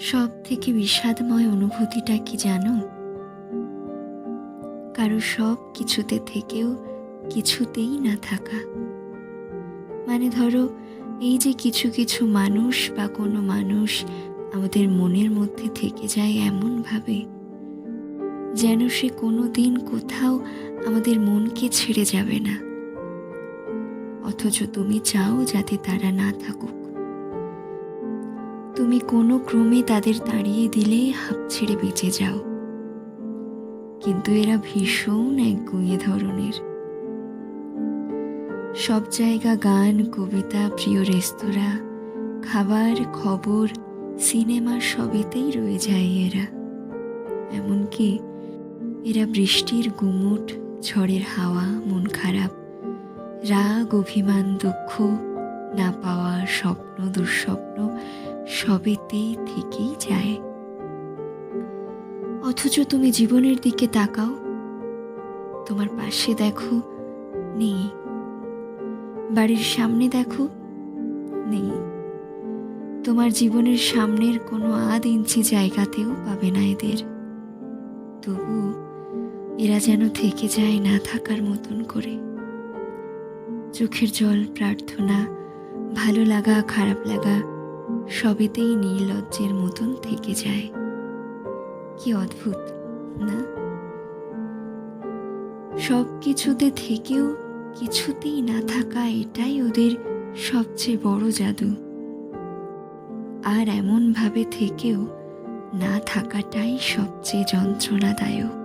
সব থেকে বিষাদময় অনুভূতিটা কি জানো? কারও সব কিছুতে থেকেও কিছুতেই না থাকা। মানে ধরো, এই যে কিছু কিছু মানুষ বা কোনো মানুষ আমাদের মনের মধ্যে থেকে যায় এমনভাবে, যেন সে কোনো দিন কোথাও আমাদের মনকে ছেড়ে যাবে না। অথচ তুমি চাও যাতে তারা না থাকুক। তুমি কোনো ক্রমে তাদের তাড়িয়ে দিলে হাঁপ ছেড়ে বেঁচে যাও। কিন্তু এরা ভীষণ এক একগুঁয়ে ধরনের। সব জায়গা গান, কবিতা, প্রিয় রেস্তোরাঁ, খাবার, খবর, সিনেমা সবেতেই রয়ে যায় এরা। এমনকি এরা বৃষ্টির গুমুট, ঝড়ের হাওয়া, মন খারাপ, রাগ, অভিমান, দুঃখ না পাওয়া স্বপ্ন, দুঃস্বপ্ন সবেতেই থেকেই যায়। অথচ তুমি জীবনের দিকে তাকাও। তোমার পাশে দেখো, নেই। বাড়ির সামনে দেখো, নেই। তোমার জীবনের সামনের কোনো আধ ইঞ্চি জায়গাতেও পাবে না এদের। তবু এরা যেন থেকে যায় না থাকার মতন করে। চোখের জল, প্রার্থনা, ভালো লাগা, খারাপ লাগা সবেতেই নির্লজ্জের মতন থেকে যায়। কি অদ্ভুত, না? সব কিছুতে থেকেও কিছুতেই না থাকা এটাই ওদের সবচেয়ে বড় জাদু। আর এমনভাবে থেকেও না থাকাটাই সবচেয়ে যন্ত্রণাদায়ক।